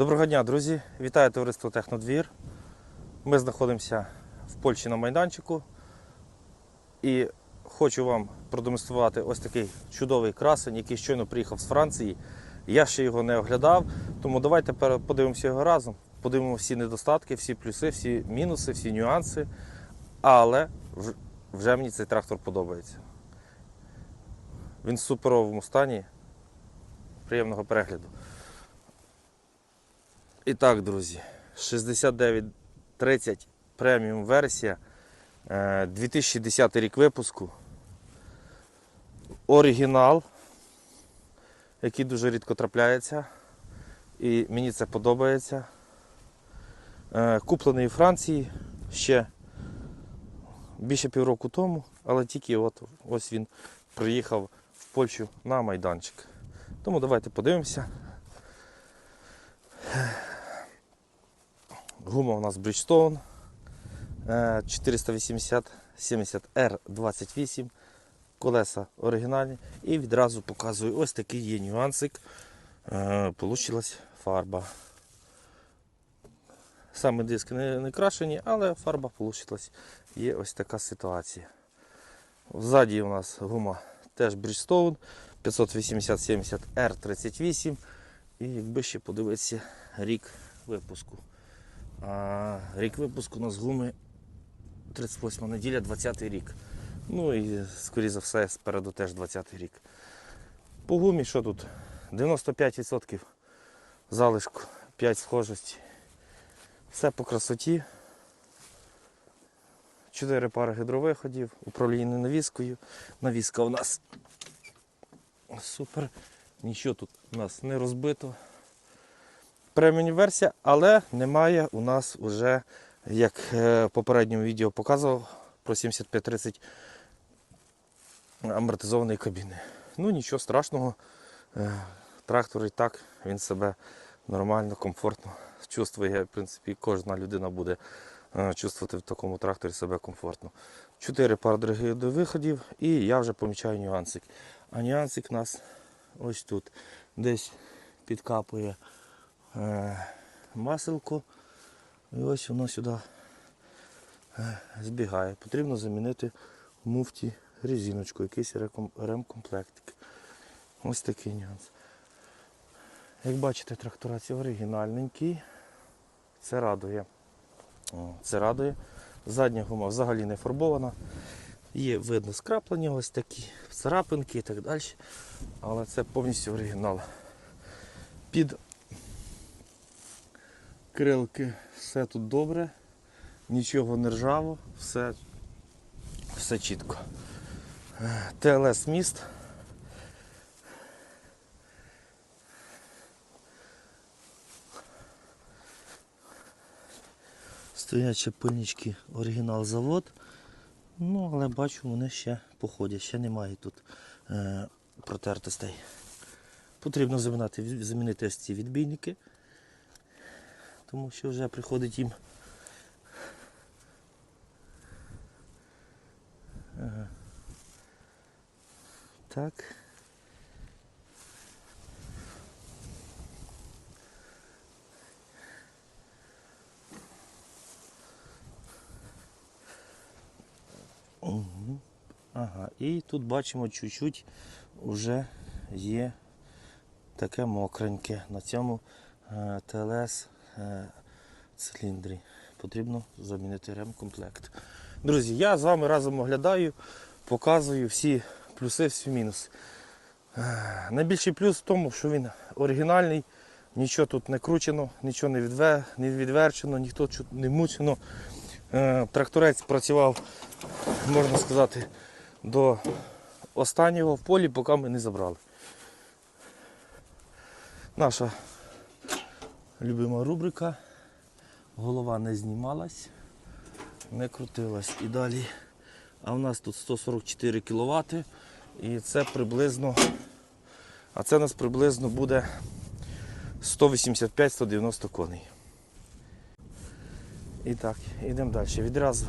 Доброго дня, друзі! Вітаю товариство Технодвір. Ми знаходимося в Польщі на майданчику і хочу вам продемонструвати ось такий чудовий красень, який щойно приїхав з Франції. Я ще його не оглядав, тому давайте подивимося його разом. Подивимося всі недостатки, всі плюси, всі мінуси, всі нюанси. Але вже- мені цей трактор подобається. Він в суперовому стані. Приємного перегляду. І так, друзі, 6930 преміум версія. е, 2010 рік випуску. Оригінал, який дуже рідко трапляється. І мені це подобається. Е, Куплений у Франції ще більше півроку тому, але тільки от, ось він приїхав в Польщу на майданчик. Тому давайте подивимося. Гума у нас Bridgestone е, 480 70 R28. Колеса оригінальні. І відразу показую ось такий є нюансик. Е, Получилась фарба. Саме диски не, не крашені, але фарба вийшла. Є ось така ситуація. Ззаді у нас гума теж Bridgestone 580 70 R38. І якби ще подивитися рік випуску. Рік випуску у нас гуми 38 неділя, 20 рік. Ну і, скоріше за все, спереду теж 20 рік. По гумі що тут? 95% залишку, 5 схожості. Все по красоті. 4 пари гідровиходів, управління навіскою. Навіска у нас супер. Нічого тут у нас не розбито преміум версія, але немає у нас вже, як е, в попередньому відео показував, про 7530 амортизованої кабіни. Ну нічого страшного. Е, Трактор і так він себе нормально, комфортно чувствує. В принципі, кожна людина буде е, чувствувати в такому тракторі себе комфортно. Чотири пари дорогих до виходів і я вже помічаю нюансик. А нюансик у нас ось тут. Десь підкапує маселко. І ось воно сюди е, збігає. Потрібно замінити в муфті резиночку, якийсь ремкомплектик. Ось такий нюанс. Як бачите, трактора ці оригінальненький. Це радує. Це радує. Задня гума взагалі не фарбована. Є видно скраплення ось такі, царапинки і так далі. Але це повністю оригінал. Під крилки все тут добре, нічого не ржаво, все, все чітко. ТЛС міст. Стоять ще пильнички оригінал завод. Ну, але бачу, вони ще походять, ще немає тут е, протертостей. Потрібно замінити, замінити ось ці відбійники тому що вже приходить їм. Ага. Так. Угу. Ага, і тут бачимо чуть-чуть вже є таке мокреньке на цьому е, е, циліндрі. Потрібно замінити ремкомплект. Друзі, я з вами разом оглядаю, показую всі плюси, всі мінуси. Е, Найбільший плюс в тому, що він оригінальний, нічого тут не кручено, нічого не, відве, не відверчено, ніхто не мучено. Е, Тракторець працював, можна сказати, до останнього в полі, поки ми не забрали. Наша любима рубрика. Голова не знімалась, не крутилась. І далі. А в нас тут 144 кВт. І це приблизно. А це у нас приблизно буде 185-190 коней. І так, йдемо далі. Відразу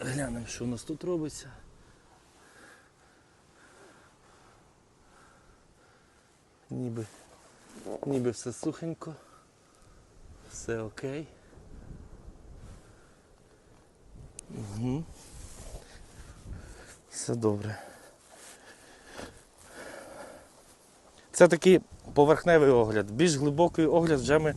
глянемо, що у нас тут робиться. Ніби Ніби все сухенько. Все окей. Угу. Все добре. Це такий поверхневий огляд. Більш глибокий огляд вже ми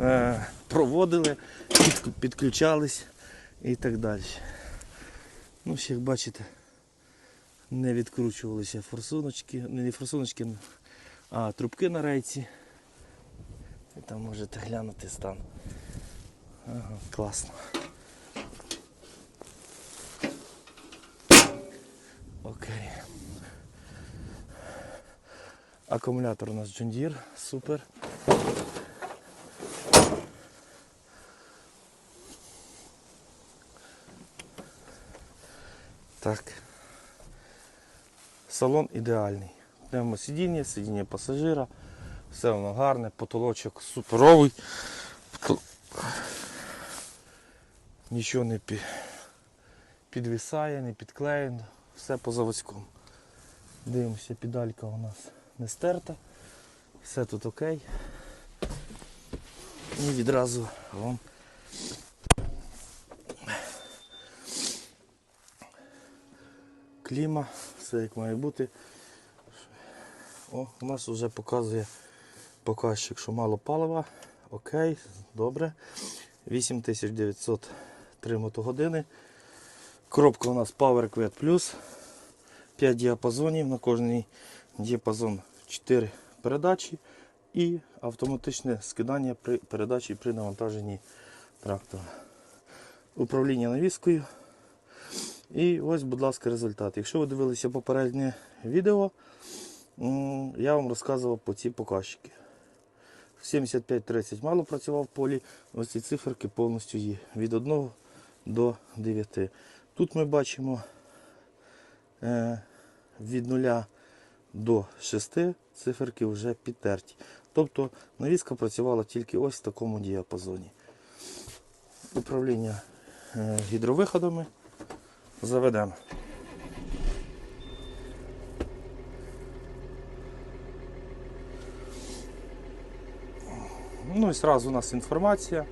е, проводили, під, підключались і так далі. Ну, ще як бачите, не відкручувалися форсуночки, не форсуночки, а трубки на рейці. І там можете глянути стан. Ага, класно. Окей. Акумулятор у нас Deere, супер. Так. Салон ідеальний. Пневмосидіння, сидіння пасажира, все воно гарне, потолочок суперовий. Нічого не пі- підвисає, не підклеєно, все по заводському. Дивимося, педалька у нас не стерта, все тут окей. І відразу вам кліма, все як має бути. О, у нас вже показує показчик, що мало палива. Окей, добре. 8903 мотогодини. Коробка у нас Power Quet Plus. 5 діапазонів, на кожний діапазон 4 передачі і автоматичне скидання при передачі при навантаженні трактора. Управління навіскою. І ось, будь ласка, результат. Якщо ви дивилися попереднє відео, я вам розказував по ці показчики. 75-30 мало працював в полі, ось ці циферки повністю є від 1 до 9. Тут ми бачимо е, від 0 до 6 циферки вже підтерті. Тобто навіска працювала тільки ось в такому діапазоні. Управління е, гідровиходами заведемо. Ну і одразу у нас інформація.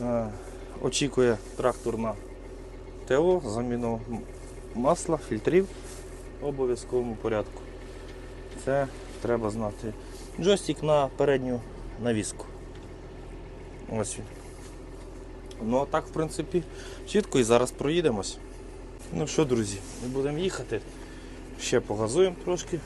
Е, Очікує трактор на ТО, заміну масла, фільтрів в обов'язковому порядку. Це треба знати. Джойстик на передню навіску. Ось він. Ну а так, в принципі, чітко і зараз проїдемось. Ну що, друзі, ми будемо їхати. Ще погазуємо трошки.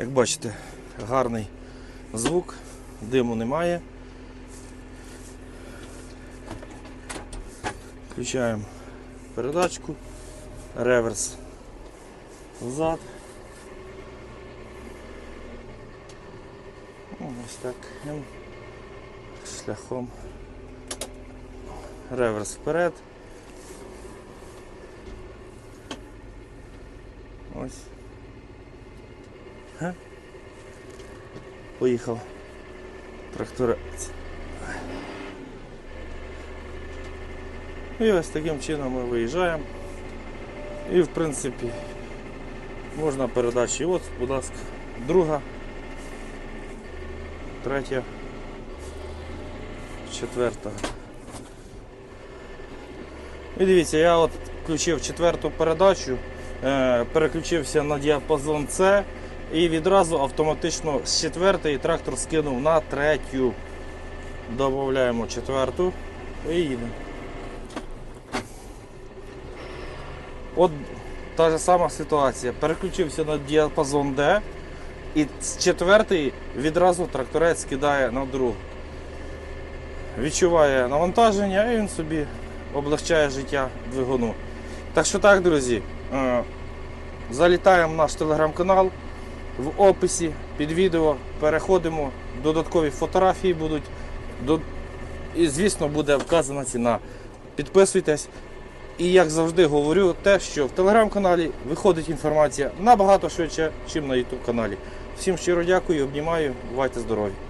Як бачите, гарний звук, диму немає. Включаємо передачку, реверс взад. Ну, Ось таким шляхом. Реверс вперед. Ось. Поїхав тракторець. І ось таким чином ми виїжджаємо. І в принципі можна передачі. От, будь ласка, друга, третя, четверта. І дивіться, я от включив четверту передачу, е, переключився на діапазон С і відразу автоматично з четвертої трактор скинув на третю. Додаємо четверту і їдемо. От та ж сама ситуація. Переключився на діапазон D і з четвертої відразу тракторець скидає на другу. Відчуває навантаження і він собі облегчає життя двигуну. Так що так, друзі, е, залітаємо в наш телеграм-канал. В описі під відео переходимо, додаткові фотографії будуть. І, звісно, буде вказана ціна. Підписуйтесь. І як завжди говорю, те, що в телеграм-каналі виходить інформація набагато швидше, ніж на ютуб каналі. Всім щиро дякую, обнімаю, бувайте здорові!